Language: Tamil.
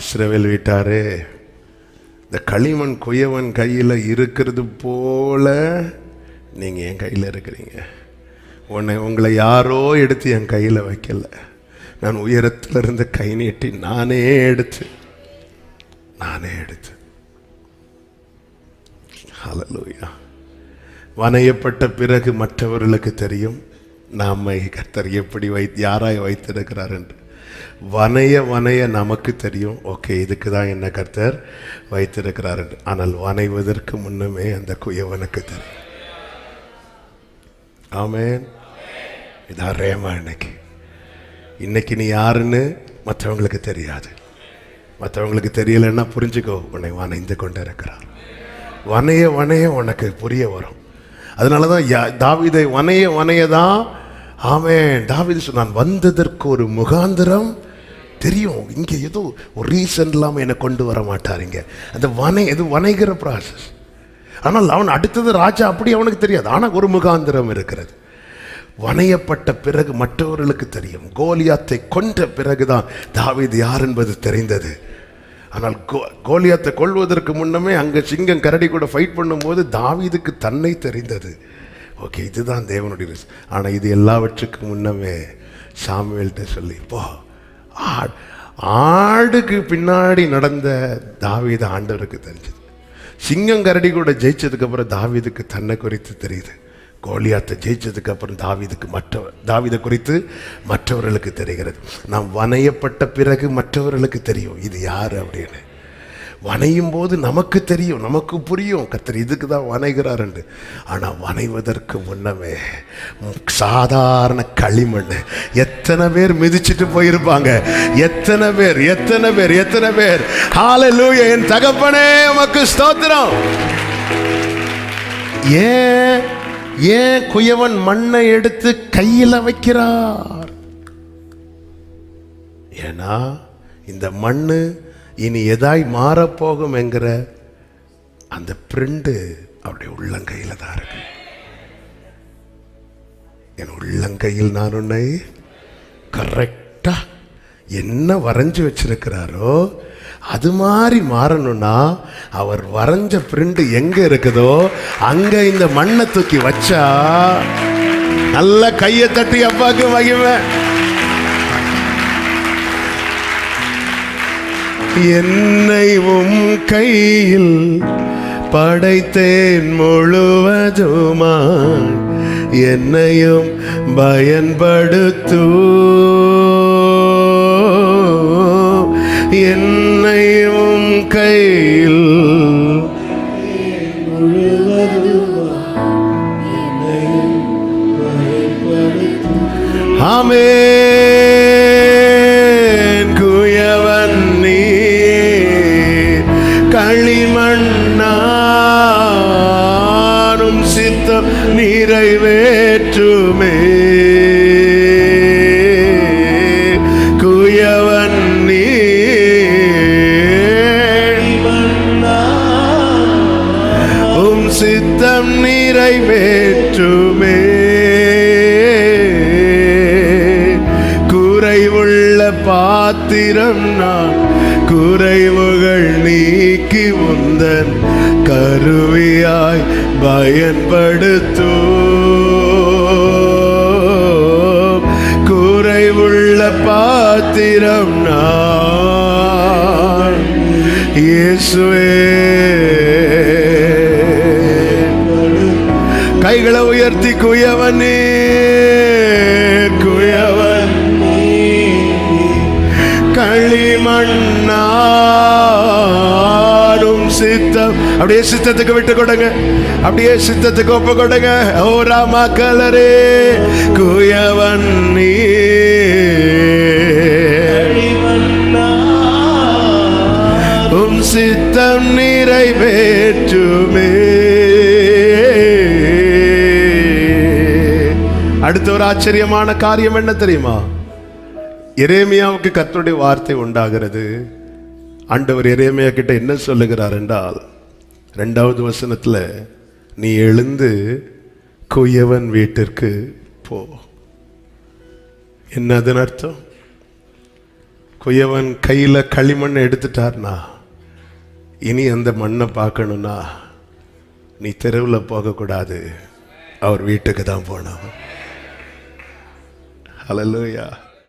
இஸ்ரவேல் வீட்டாரே இந்த களிமண் குயவன் கையில் இருக்கிறது போல நீங்கள் என் கையில் இருக்கிறீங்க. உன்னை உங்களை யாரோ எடுத்து என் கையில் வைக்கல. நான் உயரத்தில் இருந்து கை நீட்டி நானே எடுத்து நானே எடுத்து. ஹலலூயா வனையப்பட்ட பிறகு மற்றவர்களுக்கு தெரியும் நம்மை கத்தர் எப்படி வை யாராய் வைத்திருக்கிறார் என்று. வனைய வனைய நமக்கு தெரியும். ஓகே இதுக்கு தான் என்ன கர்த்தர் வைத்திருக்கிறார். ஆனால் வனைவதற்கு முன்னமே அந்த குயவனுக்கு தெரியும். ஆமேன். இதான் ரேமா இன்னைக்கு இன்னைக்கு நீ யாருன்னு மற்றவங்களுக்கு தெரியாது. மற்றவங்களுக்கு தெரியலைன்னா புரிஞ்சுக்கோ உன்னை வனைந்து கொண்டு இருக்கிறார் வனைய வனைய உனக்கு புரிய வரும். அதனால தான் தாவிதை வனைய வனைய தான் ஆமென். தாவீது சொன்னான் வந்ததற்கு ஒரு முகாந்திரம் தெரியும். இங்கே ஏதோ ஒரு ரீசன் இல்லாமல் என்னை கொண்டு வர மாட்டாருங்க அந்த வனை இது வனைகிற ப்ராசஸ் ஆனால் அவன் அடுத்தது ராஜா அப்படி அவனுக்கு தெரியாது. ஆனால் ஒரு முகாந்திரம் இருக்கிறது. வனையப்பட்ட பிறகு மற்றவர்களுக்கு தெரியும். கோலியாத்தை கொன்ற பிறகுதான் தாவீது யார் என்பது தெரிந்தது. ஆனால் கோ கோலியாத்தை கொள்வதற்கு முன்னமே அங்கே சிங்கம் கரடி கூட ஃபைட் பண்ணும்போது தாவீதுக்கு தன்னை தெரிந்தது. ஓகே இதுதான் தேவனுடைய ரிஸ் ஆனால் இது எல்லாவற்றுக்கும் முன்னமே சாமுவேல்கிட்ட சொல்லி போ ஆ- ஆடுக்கு பின்னாடி நடந்த தாவீத ஆண்டவருக்கு தெரிஞ்சது. சிங்கம் கரடி கூட ஜெயிச்சதுக்கப்புறம் தாவீதுக்கு தன்னை குறித்து தெரியுது. கோலியாத்தை ஜெயிச்சதுக்கு அப்புறம் தாவீதுக்கு மற்ற தாவிதை குறித்து மற்றவர்களுக்கு தெரிகிறது. நாம் வனையப்பட்ட பிறகு மற்றவர்களுக்கு தெரியும் இது யார் அப்படின்னு. வனையும் போது நமக்கு தெரியும் நமக்கு புரியும். கத்தர் இதுக்கு தான் வனைகிறாருண்டு என்று ஆனால் வனைவதற்கு முன்னமே சாதாரண களிமண். எத்தனை பேர் மிதிச்சிட்டு போயிருப்பாங்க. எத்தனை பேர் எத்தனை பேர் எத்தனை பேர். ஹாலலூய என் தகப்பனே உமக்கு ஸ்தோத்திரம். ஏன் ஏன் குயவன் மண்ணை எடுத்து கையில் வைக்கிறார்? ஏன்னா இந்த மண்ணு இனி எதாய் மாறப்போகும் என்கிற அந்த பிரிண்டு அவருடைய உள்ளங்கையில் தான் இருக்கு. என் உள்ளங்கையில் நான் உன்னை கரெக்டாக என்ன வரைஞ்சி வச்சிருக்கிறாரோ அது மாதிரி மாறணும்னா அவர் வரைஞ்ச பிரிண்ட் எங்கே இருக்குதோ அங்கே இந்த மண்ணை தூக்கி வச்சா நல்ல கையை தட்டி அப்பாவுக்கு மகிமை. என்னை உம் கையில் படைத்தேன் முழுவதுமா? என்னையும் பயன்படுத்தூ என்னையும் கையில் முழுவதுமா என்னையும் பயன்படுத்தும் ஆமே களிமண்ணானும் சித்தம் நிறைவேற்றுமே. குயவன் நீ உம் சித்தம் நிறைவேற்றுமே. பாத்திரம் நான் குறைவுகள் நீக்கி உந்தன் கருவியாய் பயன்படுத்தூ குறைவுள்ள பாத்திரம் நான் இயேசுவே. கைகளை உயர்த்தி குயவனே. களிமண்ணாடும் சித்தம். அப்படியே சித்தத்துக்கு விட்டு கொடுங்க. அப்படியே சித்தத்துக்கு ஒப்பு கொடுங்க. ஓ ராமா கலரே குயவன் நீ. உம் சித்தம் நிறைவேற்றுமே. அடுத்த ஒரு ஆச்சரியமான காரியம் என்ன தெரியுமா? எரேமியாவுக்கு கத்தருடைய வார்த்தை உண்டாகிறது. ஆண்டவர் எரேமியா கிட்ட என்ன சொல்லுகிறார் என்றால் ரெண்டாவது வசனத்தில் நீ எழுந்து குயவன் வீட்டிற்கு போ. என்ன அதன் அர்த்தம்? குயவன் கையில் களிமண் எடுத்துட்டார்னா இனி அந்த மண்ணை பார்க்கணும்னா நீ தெருவில் போகக்கூடாது. அவர் வீட்டுக்கு தான் போனவன். ஹalleluya.